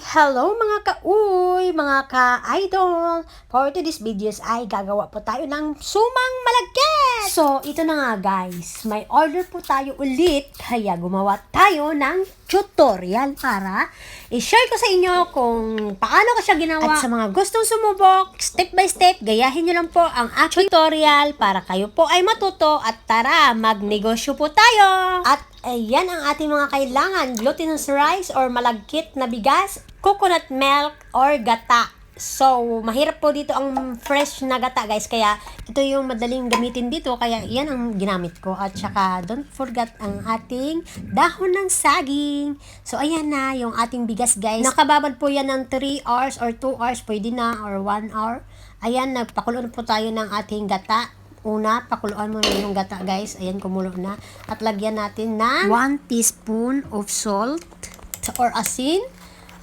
Hello mga ka-uy, mga ka-idol! For today's videos ay gagawa po tayo ng sumang malagkit! So, ito na nga guys, may order po tayo ulit, kaya gumawa tayo ng tutorial para i-share ko sa inyo kung paano ko siya ginawa. At sa mga gustong sumubok, step by step, gayahin nyo lang po ang aking tutorial para kayo po ay matuto at tara, magnegosyo po tayo! At Ayan ang ating mga kailangan. Glutinous rice or malagkit na bigas, coconut milk or gata. So, mahirap po dito ang fresh na gata guys. Kaya ito yung madaling gamitin dito. Kaya yan ang ginamit ko. At saka don't forget ang ating dahon ng saging. So, ayan na yung ating bigas guys. Nakababad po yan ng 3 hours or 2 hours. Pwede na or 1 hour. Ayan, nagpakulo na po tayo ng ating gata. Una, pakuluan mo na yung gata guys. Ayan, kumulo na. At lagyan natin ng 1 teaspoon of salt or asin.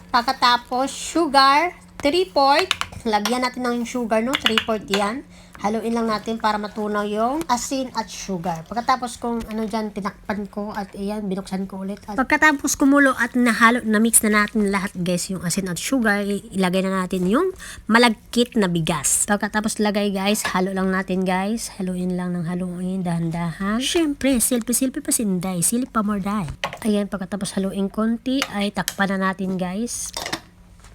Pagkatapos, sugar, 3 quart. Lagyan natin ng sugar, no? 3 quart yan. Haluin lang natin para matunaw yung asin at sugar. Pagkatapos kung ano dyan, tinakpan ko at ayan, binuksan ko ulit. At pagkatapos kumulo at nahalo, na-mix na natin lahat guys, yung asin at sugar, ilagay na natin yung malagkit na bigas. Pagkatapos lagay guys, halo lang natin guys. Haluin lang ng haluin, dahan-dahan. Siyempre, silpi-silpi pa sinday, silip pa morday. Ayan, pagkatapos haluin konti, ay takpan na natin guys.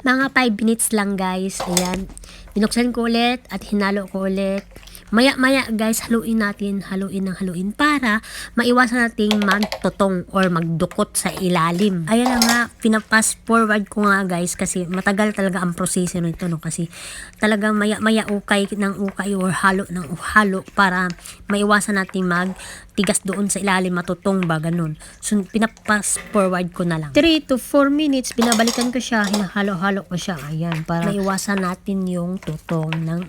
Mga 5 minutes lang guys. Ayan. Binuksan ko ulit at hinalo ko ulit. Maya-maya guys, haluin natin, haluin ng haluin para maiwasan nating magtotong or magdukot sa ilalim. Ayan na nga, pinapass forward ko nga guys kasi matagal talaga ang proseso nito no kasi talagang maya-maya ukay ng ukay or halo ng halo para maiwasan nating mag tigas doon sa ilalim matutong ba ganun. So pinapass forward ko na lang. 3 to 4 minutes binabalikan ko siya, hinahalo-halo ko siya. Ayan, para maiwasan natin yung tutong ng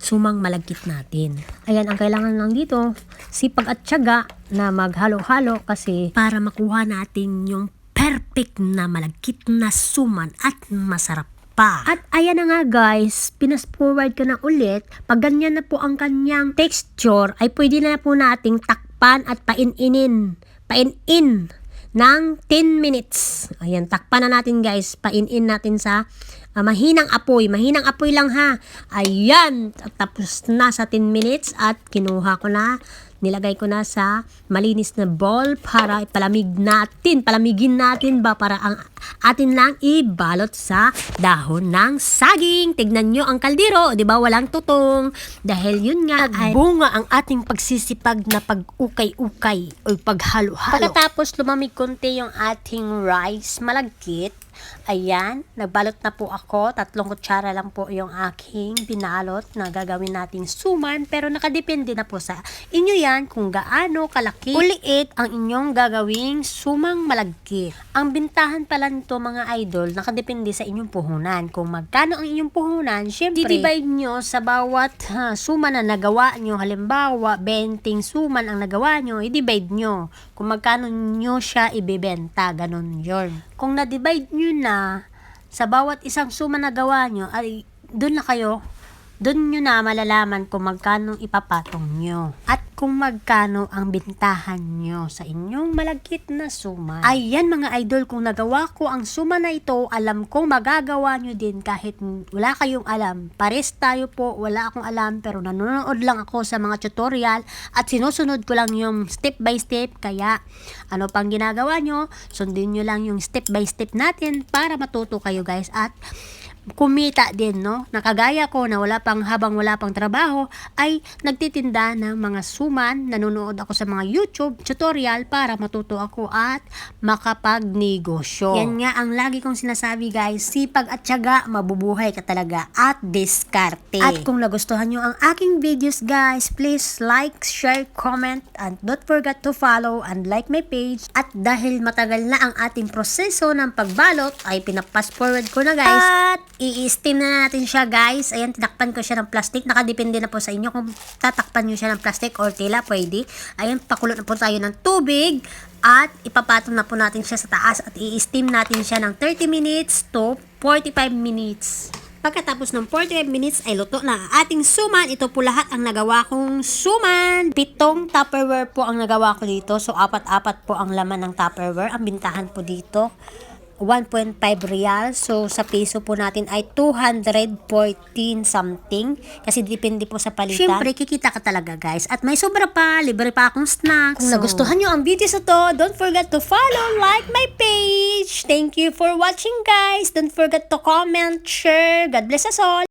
sumang malagkit natin. Ayan, ang kailangan lang dito, sipag at tiyaga na maghalo-halo kasi para makuha natin yung perfect na malagkit na suman at masarap pa. At ayan na nga guys, pinas forward ko na ulit. Pag ganyan na po ang kanyang texture, ay pwede na po nating takpan at paininin. Painin ng 10 minutes. Ayan, takpan na natin guys. Painin natin sa ah, mahinang apoy. Mahinang apoy lang ha. Ayan, tapos na sa 10 minutes at kinuha ko na nilagay ko na sa malinis na bowl para ipalamig natin, palamigin natin ba para ang atin lang ibalot sa dahon ng saging. Tignan nyo ang kaldero, di ba walang tutong. Dahil yun nga ay bunga ang ating pagsisipag na pag-ukay-ukay o paghalo-halo. Pagkatapos lumamig konti yung ating rice, malagkit, Ayan, nagbalot na po ako. Tatlong kutsara lang po yung aking binalot na gagawin nating suman. Pero nakadepende na po sa inyo yan kung gaano kalaki uliit ang inyong gagawing sumang malagkit. Ang bintahan pala nito mga idol, nakadepende sa inyong puhunan. Kung magkano ang inyong puhunan, syempre, divide nyo sa bawat ha, suman na nagawa nyo. Halimbawa, 20 suman ang nagawa nyo, i-divide nyo. Kung magkano nyo siya ibebenta, ganun yon kung na-divide nyo na sa bawat isang suma na gawa nyo, ay doon na kayo, doon nyo na malalaman kung magkano ipapatong nyo. At kung magkano ang bintahan nyo sa inyong malagkit na suma. Ayan mga idol, kung nagawa ko ang suma na ito, alam kong magagawa nyo din kahit wala kayong alam. Pares tayo po, wala akong alam, pero nanonood lang ako sa mga tutorial at sinusunod ko lang yung step by step. Kaya ano pang ginagawa nyo, sundin nyo lang yung step by step natin para matuto kayo guys at kumita din, no? Nakagaya ko na wala pang habang wala pang trabaho ay nagtitinda ng mga suman, nanonood ako sa mga YouTube tutorial para matuto ako at makapagnegosyo. Yan nga ang lagi kong sinasabi guys, sipag at tiyaga, mabubuhay ka talaga at diskarte. At kung nagustuhan nyo ang aking videos guys, please like, share, comment, and don't forget to follow and like my page. At dahil matagal na ang ating proseso ng pagbalot, ay pinapass forward ko na guys. At i-steam na natin siya guys. Ayan, tinakpan ko siya ng plastic. Nakadepende na po sa inyo kung tatakpan nyo siya ng plastic or tela, pwede. Ayan, pakulo na po tayo ng tubig. At ipapatong na po natin siya sa taas at i-steam natin siya ng 30 minutes to 45 minutes. Pagkatapos ng 45 minutes ay luto na ang ating suman. Ito po lahat ang nagawa kong suman. Pitong Tupperware po ang nagawa ko dito. So, apat-apat po ang laman ng Tupperware. Ang bintahan po dito. 1.5 real. So, sa peso po natin ay 214 something. Kasi depende po sa palitan. Siyempre, kikita ka talaga guys. At may sobra pa, libre pa akong snacks. Kung nagustuhan nyo ang videos na to, don't forget to follow, like my page. Thank you for watching guys. Don't forget to comment, share. God bless us all.